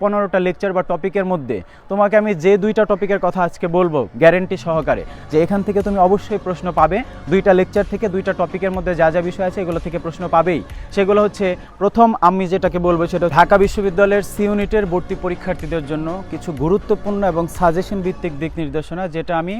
পনেরোটা লেকচার বা টপিকের মধ্যে তোমাকে আমি যে দুইটা টপিকের কথা আজকে বলব গ্যারেন্টি সহকারে, যে এখান থেকে তুমি অবশ্যই প্রশ্ন পাবে। দুইটা লেকচার থেকে দুইটা টপিকের মধ্যে যা যা বিষয় আছে এগুলো থেকে প্রশ্ন পাবেই। সেগুলো হচ্ছে, প্রথম আমি যেটাকে বলব সেটা ঢাকা বিশ্ববিদ্যালয়ের সি ইউনিটের ভর্তি পরীক্ষার্থীদের জন্য কিছু গুরুত্বপূর্ণ এবং সাজেশন ভিত্তিক দিক নির্দেশনা, যেটা আমি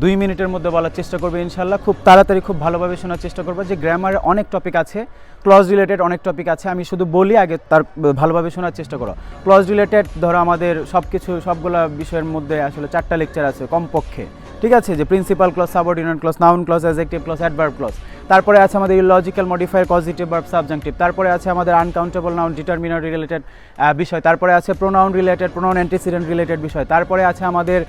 দুই মিনিটের মধ্যে বলার চেষ্টা করবে ইনশাল্লাহ খুব তাড়াতাড়ি, খুব ভালোভাবে শোনার চেষ্টা করব যে গ্রামারে অনেক টপিক আছে ক্লজ রিলেটেড অনেক টপিক আছে, আমি শুধু বলি আগে তার ভালোভাবে শোনার চেষ্টা করো। ক্লজ রিলেটেড ধরো আমাদের সব কিছু সবগুলা বিষয়ের মধ্যে আসলে চারটা লেকচার আছে কমপক্ষে, ঠিক আছে? যে principal clause subordinate clause noun clause adjective clause adverb clause তারপরে আছে আমাদের logical modifier positive verb subjective তারপরে আছে আমাদের আনকাউন্টেবল নাউন ডিটারমিনার রিলেটেড বিষয়। তারপরে আছে pronoun related pronoun antecedent related বিষয়। তারপরে আছে আমাদের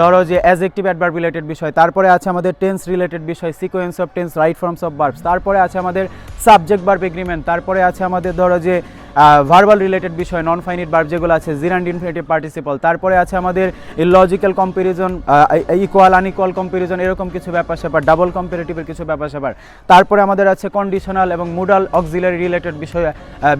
ধরো যে অ্যাজেক্টিভ অ্যাডভার্ব রিলেটেড বিষয়, তারপরে আছে আমাদের টেন্স রিলেটেড বিষয় sequence of tense right forms of verbs তারপরে আছে আমাদের সাবজেক্ট বার্ব এগ্রিমেন্ট তারপরে আছে আমাদের ধরো যে ভার্বাল রিলেটেড বিষয় নন ফাইনিট ভার্ব যেগুলো আছে জিরান্ড ইনফিনিটিভ পার্টিসিপল তারপরে আছে আমাদের logical comparison equal unequal comparison এরকম কিছু ব্যাপার স্যাপার ডাবল কম্পারেটিভের কিছু ব্যাপার স্যাপার। তারপরে আমাদের আছে কন্ডিশনাল এবং মুডাল অক্সিলারি রিলেটেড বিষয়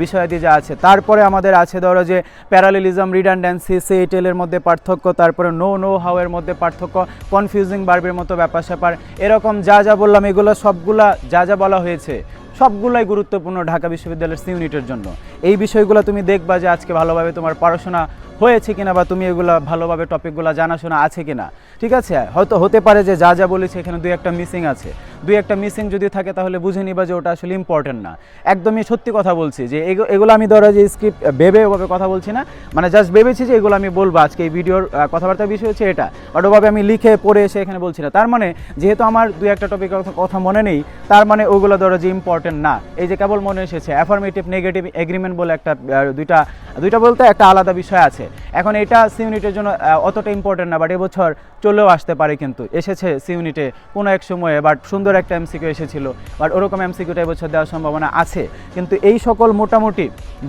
বিষয়াদি যা আছে। তারপরে আমাদের আছে ধরো যে প্যারালিলিজম রিডান্ডেন্সি সেটেলের মধ্যে পার্থক্য, তারপরে নো নো হাউ এর মধ্যে পার্থক্য কনফিউজিং বার্বের মতো ব্যাপার স্যাপার। এরকম যা যা বললাম, এগুলো সবগুলা যা যা বলা হয়েছে সবগুলাই গুরুত্বপূর্ণ ঢাকা বিশ্ববিদ্যালয়ের সি ইউনিটের জন্য। এই বিষয়গুলো তুমি দেখবা যে আজকে ভালোভাবে তোমার পড়াশোনা হয়েছে কিনা বা তুমি এগুলো ভালোভাবে টপিকগুলো জানাশোনা আছে কিনা। ঠিক আছে? হয়তো হতে পারে যে যা যা বলেছি এখানে দুই একটা মিসিং আছে। দুই একটা মিসিং যদি থাকে, তাহলে বুঝে নিবা যে ওটা আসলে ইম্পর্টেন্ট না। একদমই সত্যি কথা বলছি যে এগু- এগুলো আমি ধরো যে স্ক্রিপ্ট ভেবে ওভাবে কথা বলছি না। মানে জাস্ট ভেবেছি যে এগুলো আমি বলব। আজকে এই ভিডিওর কথাবার্তার বিষয় হচ্ছে এটা। বাট ওভাবে আমি লিখে, পড়ে এসে এখানে বলছি না। তার মানে যেহেতু আমার দুই একটা টপিকের কথা মনে নেই, তার মানে ওগুলো ধরো যে ইম্পর্টেন্ট না। এই যে কেবল মনে এসেছে অ্যাফার্মেটিভ নেগেটিভ এগ্রিমেন্ট বলে একটা দুইটা দুইটা বলতে একটা আলাদা বিষয় আছে। এখন এটা সি ইউনিটের জন্য অতটা ইম্পর্টেন্ট না বাট এবছর চলেও আসতে পারে কিন্তু। এসেছে সি ইউনিটে কোনো এক সময়ে বাট সুন্দর একটা এমসিকিউ এসেছিল। বাট ওরকম এমসিকিউটা এবছর দেওয়ার সম্ভাবনা আছে। কিন্তু এই সকল মোটামুটি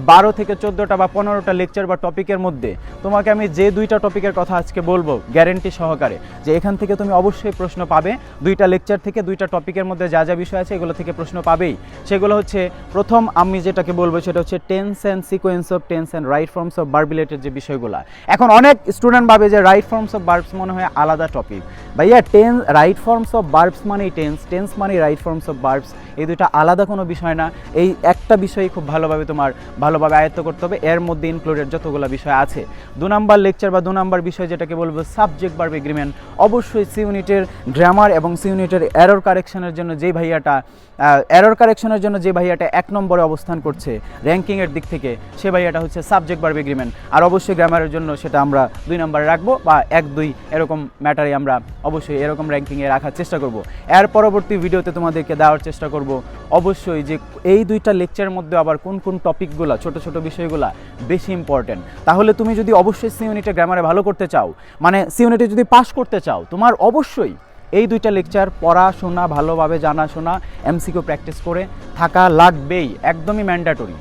বারো থেকে চোদ্দোটা বা পনেরোটা লেকচার বা টপিকের মধ্যে তোমাকে আমি যে দুইটা টপিকের কথা আজকে বলব গ্যারেন্টি সহকারে, যে এখান থেকে তুমি অবশ্যই প্রশ্ন পাবে। দুইটা লেকচার থেকে দুইটা টপিকের মধ্যে যা যা বিষয় আছে এগুলো থেকে প্রশ্ন পাবেই। সেগুলো হচ্ছে, প্রথম আমি যেটাকে বলব সেটা হচ্ছে tense and sequence of tense and right forms of verb related যে বিষয়গুলো এখন অনেক স্টুডেন্ট ভাবে যে রাইট ফর্মস অফ বার্বস মনে হয় আলাদা টপিক ভাইয়া tense right forms of verbs মানেই টেন্স টেন্স মানেই রাইট ফর্মস অফ বার্বস এই দুটো আলাদা কোনো বিষয় না। এই একটা বিষয়ই খুব ভালোভাবে তোমার ভালোভাবে আয়ত্ত করতে হবে। এর মধ্যে ইনক্লুডেড যতগুলো বিষয় আছে। দু নাম্বার লেকচার বা দু নাম্বার বিষয় যেটাকে বলব সাবজেক্ট বার্ব এগ্রিমেন্ট অবশ্যই সি ইউনিটের গ্রামার এবং সি ইউনিটের এরর কারেকশনের জন্য যে ভাইয়াটা এরর কারেকশনের জন্য যে ভাইয়াটা এক নম্বরে অবস্থান করছে র্যাঙ্কিংয়ের দিক থেকে, সে ভাইয়াটা হচ্ছে সাবজেক্ট বার্ব এগ্রিমেন্ট আর অবশ্যই গ্রামারের জন্য সেটা আমরা দুই নম্বরে রাখব বা এক, দুই এরকম ম্যাটারে আমরা অবশ্যই এরকম র্যাঙ্কিংয়ে রাখার চেষ্টা করব। এর পরবর্তী ভিডিওতে তোমাদেরকে দেওয়ার চেষ্টা করব অবশ্যই যে এই দুইটা লেকচারের মধ্যে আবার কোন কোন টপিকগুলো ছোট ছোট বিষয়গুলো বেশি ইম্পর্টেন্ট তাহলে তুমি যদি অবশ্যই সি ইউনিটে গ্রামারে ভালো করতে চাও মানে সি ইউনিটে যদি পাস করতে চাও, তোমার অবশ্যই এই দুইটা লেকচার পড়াশোনা, ভালোভাবে জানাশোনা এমসিকিউ প্র্যাকটিস করে থাকা লাগবেই, একদমই ম্যান্ডাটরি